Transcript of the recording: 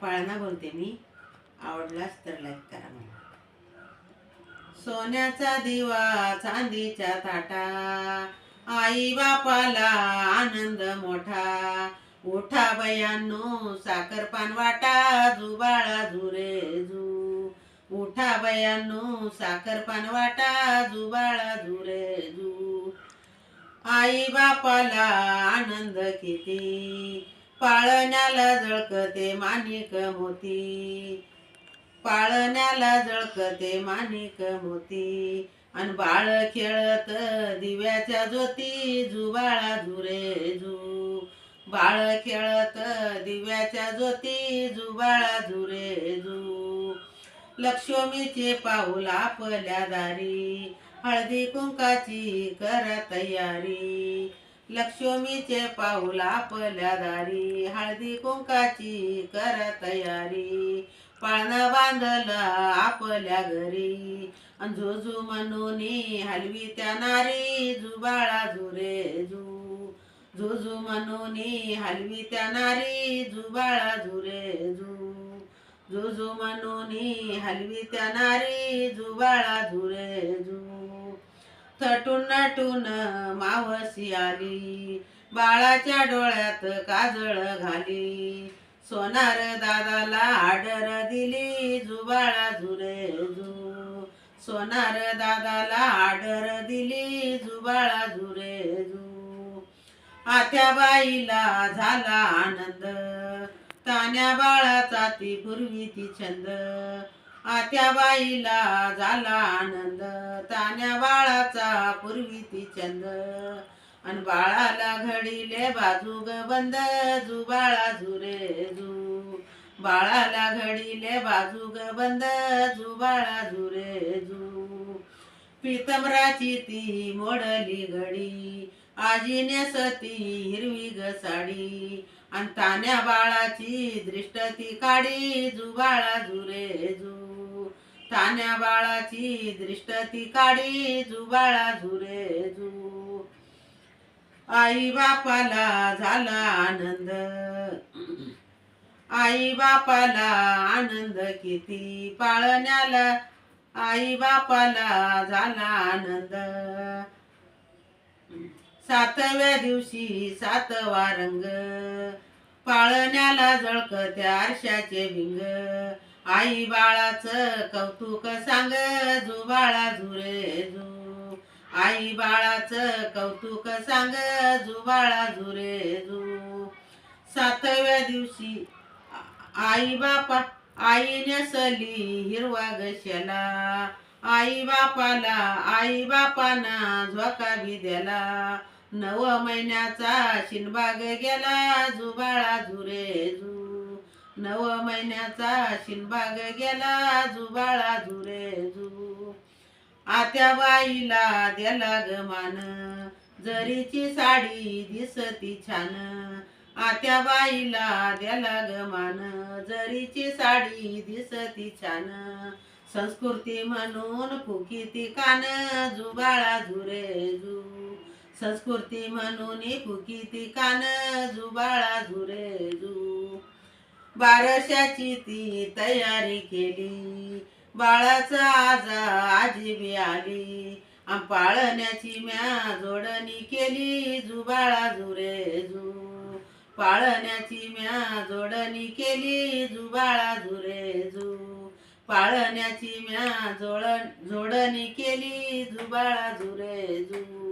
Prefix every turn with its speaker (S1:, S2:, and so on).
S1: पाळणा बोलते मी. आवडलाच तर लाईक करा मला सोन्याचा दिवा चांदीच्या ताटा आई बापाला आनंद मोठा. उठा बयांनो साखर पान वाटा जुबाळा झुरे जू उठा बयांनो साखर पान वाटा जुबाळा झुरे जू आई बापाला आनंद किती. पाळण्याला जळकते माणिक मोती. पाळण्याला जळकते माणिक मोती. आणि बाळ खेळत दिव्याच्या ज्योती जुबाळा झुरे जू. बाळ खेळत दिव्याच्या ज्योती जुबाळा झुरे जू. लक्ष्मीचे पाऊल आपल्या दारी हळदी कुंकाची करा तयारी. लक्ष्मीचे पाऊल आपल्या दारी हळदी कुंकाची कर तयारी पाळणं बांधलं आपल्या घरी. झुजू म्हणून हलवी त्या नारी जुबाळा झुरे जू झुजू म्हणून हलवी त्या नारी जुबाळा झुरे जू झुजू म्हणून हलवी त्या नारी जुबाळा झुरे जू. थटून नटून मावशी आली. बाळाच्या डोळ्यात काजळ घाली. सोनार दादाला आडर दिली. जुबाळा झुरे जू सोनार दादाला आडर दिली. जुबाळा झुरे जू आत्या बाईला झाला आनंद. तान्या बाळाचा ती पूर्वी ती छंद. आत्या बाईला झाला आनंद तान्या बाळाचा पूर्वी ती चंद अन बाळाला घडीले बाजू ग बंद जू बाळा झुरे जू. बाळाला घडीले बाजू ग बंद जू बाळा झुरे जू. पितंबराची ती मोडली घडी आजीने सती हिरवी ग साडी. अन तान्या बाळाची दृष्ट ती काडी जू बाळा झुरे जू. तान्या बाळाची दृष्ट ती काढी जुबाळा झुरे जू आई बापाला झाला आनंद. आई बापाला आनंद किती पाळण्याला. आई बापाला झाला आनंद. सातव्या दिवशी सातवा रंग. पाळण्याला जळकत्या आरशाचे भिंग आई बाळाच कौतुक सांग जुबाळा झुरे जू आई बाळाच कौतुक सांग जुबाळा झुरे जू सातव्या दिवशी आई बापा आई नेसली हिरवा गशाला आई बापाला आई बापाना झोका बी द्याला. नव महिन्याचा शिनबाग गेला जुबाळा झुरे जू. नव महिन्याचा शिनबाग गेला जुबाळा जुरे जू आत्या बाईला द्याला ग मान. जरीची साडी दिसती छान. आत्या बाईला द्याला ग मान. जरीची साडी दिसती छान. संस्कृती म्हणून फुकिती कान. जुबाळा झुरे जू संस्कृती म्हणून फुकिती कान. जुबाळा झुरे जू बारशाची ती तयारी केली. बाळाचा आज आजी बी आली. पाळण्याची म्या जोडणी केली. जुबाळा झुरे जू पाळण्याची म्या जोडणी केली. जुबाळा झुरे जू पाळण्याची म्या जोड जोडणी केली. जुबाळा झुरे जू.